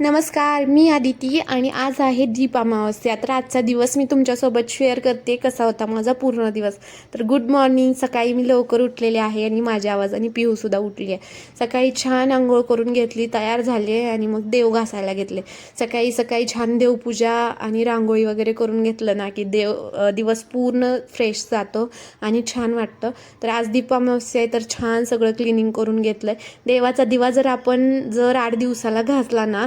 नमस्कार मी आदिती आणि आज आहे दीप अमावस्या. तर आजचा दिवस मी तुमच्यासोबत शेअर करते. कसा होता माझा पूर्ण दिवस? तर गुड मॉर्निंग सकाळी मी लवकर उठलेले आहे आणि माझ्या आवाजाने पिहूसुद्धा उठली आहे. सकाळी छान आंघोळ करून घेतली तयार झाले आणि मग देव घासायला घेतले. सकाळी सकाळी छान देवपूजा आणि रांगोळी वगैरे करून घेतलं ना की देव दिवस पूर्ण फ्रेश जातो आणि छान वाटतं. तर आज दीप अमावस्या आहे तर छान सगळं क्लिनिंग करून घेतलं आहे देवाचा दिवा जर आपण जर आठ दिवसाला घासला ना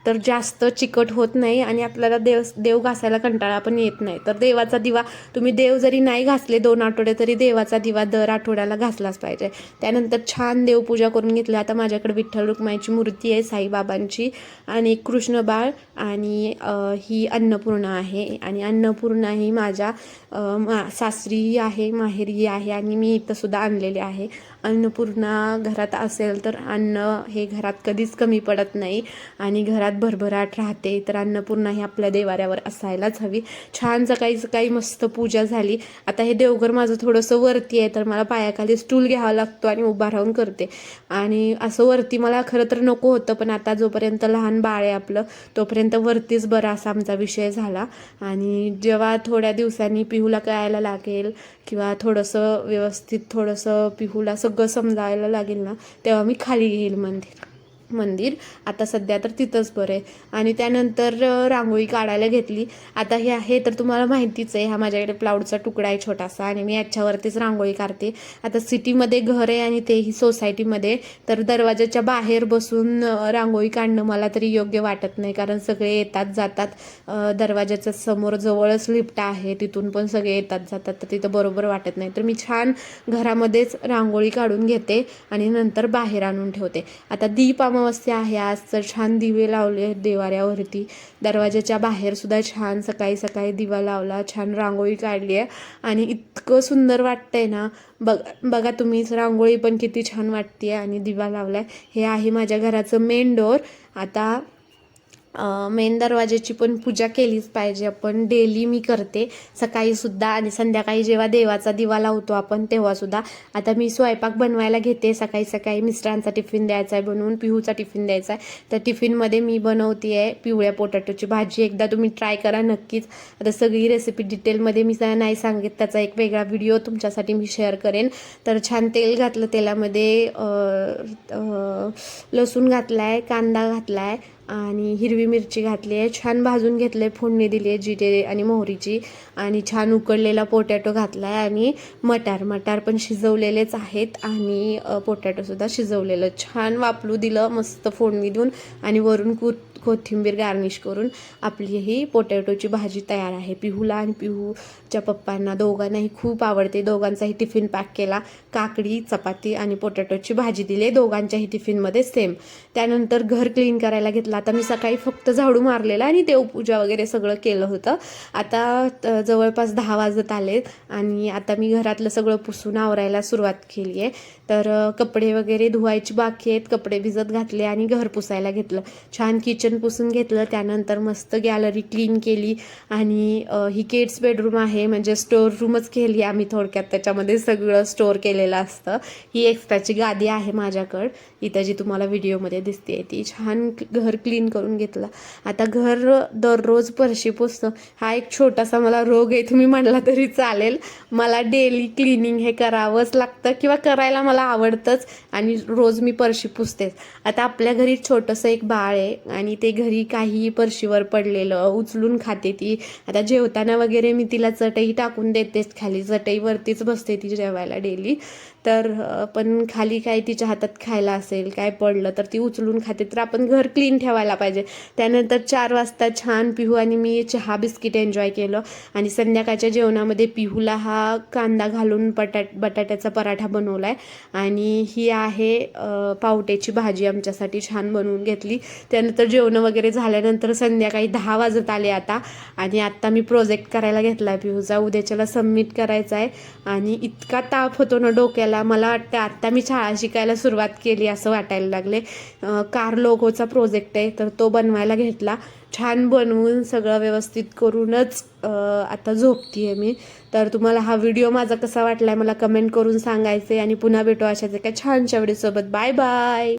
तर जास्त चिकट होत नाही आणि आपल्याला देव देव घासायला कंटाळा पण येत नाही. तर देवाचा दिवा तुम्ही देव जरी नाही घासले दोन आठवडे तरी देवाचा दिवा दर आठवड्याला घासलाच पाहिजे. त्यानंतर छान देवपूजा करून घेतली. आता माझ्याकडे विठ्ठल रुक्माईची मूर्ती आहे साईबाबांची आणि कृष्णबाळ आणि ही अन्नपूर्णा आहे. आणि अन्नपूर्णा ही माझ्या मा सासरी आहे माहेरी आहे आणि मी इथंसुद्धा आणलेली आणलेले आहे. अन्नपूर्णा घरात असेल तर अन्न हे घरात कधीच कमी पडत नाही. आणि घरात भरभराट राहते तर अन्नपूर्णा ही आपल्या देवाऱ्यावर असायलाच हवी. छान सकाळी सकाळी मस्त पूजा झाली. आता हे देवघर माझं थोडंसं वरती आहे तर मला पायाखाली स्टूल घ्यावा लागतो आणि उभा राहून करते. आणि असं वरती मला खरं तर नको होतं पण आता जोपर्यंत लहान बाळ आहे आपलं तोपर्यंत वरतीच बरा असा आमचा विषय झाला. आणि जेव्हा थोड्या दिवसांनी पिहूला कळायला लागेल किंवा थोडंसं व्यवस्थित थोडंसं पिहूला सगळं समजायला लागेल ना तेव्हा मी खाली घेईल मंदिर. मंदिर. आता सध्या तर तिथंच बरं आहे. आणि त्यानंतर रांगोळी काढायला घेतली. आता हे आहे तर तुम्हाला माहितीच आहे. हा माझ्याकडे प्लाऊडचा तुकडा आहे छोटासा आणि मी याच्यावरतीच रांगोळी काढते. आता सिटीमध्ये घर आहे आणि तेही सोसायटीमध्ये. तर दरवाजाच्या बाहेर बसून रांगोळी काढणं मला तरी योग्य वाटत नाही. कारण सगळे येतात जातात. दरवाजाच्या समोर जवळच लिफ्ट आहे. तिथून पण सगळे येतात जातात. तर तिथं बरोबर वाटत नाही. तर मी छान घरामध्येच रांगोळी काढून घेते आणि नंतर बाहेर आणून ठेवते. आता दीप अमावस्या आहे. आज तर छान दिवे लावले आहेत देवाऱ्यावरती. दरवाजाच्या बाहेरसुद्धा छान सकाळी सकाळी दिवा लावला. छान रांगोळी काढली आहे. आणि इतकं सुंदर वाटतंय ना. बघ बघा तुम्हीच रांगोळी पण किती छान वाटते आणि दिवा लावला आहे हे आहे माझ्या घराचं मेन डोअर आता मेन दरवाजाची पण पूजा केलीच पाहिजे. आपण डेली मी करते. सकाळी सुद्धा आणि संध्याकाळी जेव्हा देवाचा दिवा लावतो आपण तेव्हा सुद्धा. आता मी स्वयंपाक बनवायला घेते. सकाळी सकाळी मिस्टरांचा टिफिन द्यायचा आहे बनवून पिहूचा टिफिन द्यायचा आहे. तर टिफिनमध्ये मी बनवते आहे पिवळ्या पोटॅटोची भाजी. एकदा तुम्ही ट्राय करा नक्कीच. आता सगळी रेसिपी डिटेलमध्ये मी नाही सांगित त्याचा एक वेगळा व्हिडिओ तुमच्यासाठी मी शेअर करेन. तर छान तेल घातलं तेलामध्ये लसूण घातला आहे कांदा घातला आहे आणि हिरवी मिरची घातली आहे. छान भाजून घेतलं आहे फोडणी दिली आहे जिरे आणि मोहरीची. आणि छान उकडलेला पोटॅटो घातला आहे आणि मटार मटार पण शिजवलेलेच आहेत आणि पोटॅटोसुद्धा शिजवलेलं. छान वापलू दिलं मस्त फोडणी देऊन आणि वरून कु कोथिंबीर गार्निश करून आपली ही पोटॅटोची भाजी तयार आहे. पिहूला आणि पिहूच्या पप्पांना दोघांनाही खूप आवडते. दोघांचाही टिफिन पॅक केला. काकडी चपाती आणि पोटॅटोची भाजी दिली. दोघांच्याही टिफिनमध्ये सेम त्यानंतर घर क्लीन करायला घेतलं. आता मी सकाळी फक्त झाडू मारलेला आणि देवपूजा वगैरे सगळं केलं होतं. आता जवळपास दहा वाजत आलेत आणि आता मी घरातलं सगळं पुसून आवरायला सुरुवात केली आहे. तर कपडे वगैरे धुवायची बाकी आहेत. कपडे भिजत घातले आणि घर पुसायला घेतलं. छान किचन पुसून घेतलं त्यानंतर मस्त गॅलरी क्लीन केली आणि ही किड्स बेडरूम आहे म्हणजे स्टोअर रूमच केली आम्ही थोडक्यात. त्याच्यामध्ये सगळं स्टोअर केलेलं असतं. ही एक्स्ट्राची गादी आहे माझ्याकडं. इथं जी तुम्हाला व्हिडिओमध्ये दिसते ती छान घर क्लीन करून घेतलं. आता घर दररोज परशी पुसतं. हा एक छोटासा मला रोग आहे तुम्ही म्हणला तरी चालेल. मला डेली क्लिनिंग हे करावंच लागतं किंवा करायला मला आवडतंच आणि रोज मी परशी पुसतेच. आता आपल्या घरी छोटंसं एक बाळ आहे आणि ते घरी काही परशीवर पडलेलं उचलून खाते ती. आता जेवताना वगैरे मी तिला चटई टाकून देतेच खाली चटईवरतीच बसते ती जेवायला डेली तर पण खाली काय तिच्या हातात खायला असेल काय पडलं तर ती उचलून खाते. तर आपण घर क्लीन ठेवायला पाहिजे. त्यानंतर चार वाजता छान पिहू आणि मी चहा बिस्किट एन्जॉय केलं. आणि संध्याकाळच्या जेवणामध्ये पिहूला हा कांदा घालून बटाट बटाट्याचा पराठा बनवला आहे आणि ही आहे पावट्याची भाजी आमच्यासाठी छान बनवून घेतली. त्यानंतर जेवणं वगैरे झाल्यानंतर संध्याकाळी दहा वाजत आले आता. आणि आत्ता मी प्रोजेक्ट करायला घेतला आहे पिहूचा. उद्याच्याला सबमिट करायचा आहे आणि इतका ताप होतो ना डोक्याला. मला वाटतं आत्ता मी शाळा शिकायला सुरुवात केली असं वाटायला लागले. कार लोगोचा प्रोजेक्ट आहे तर तो बनवायला घेतला. छान बनवून सगळं व्यवस्थित करूनच आता झोपती आहे मी. तर तुम्हाला हा व्हिडिओ माझा कसा वाटला आहे मला कमेंट करून सांगायचे आणि पुन्हा भेटू अशाच एका छानच्या व्हिडिओसोबत बाय बाय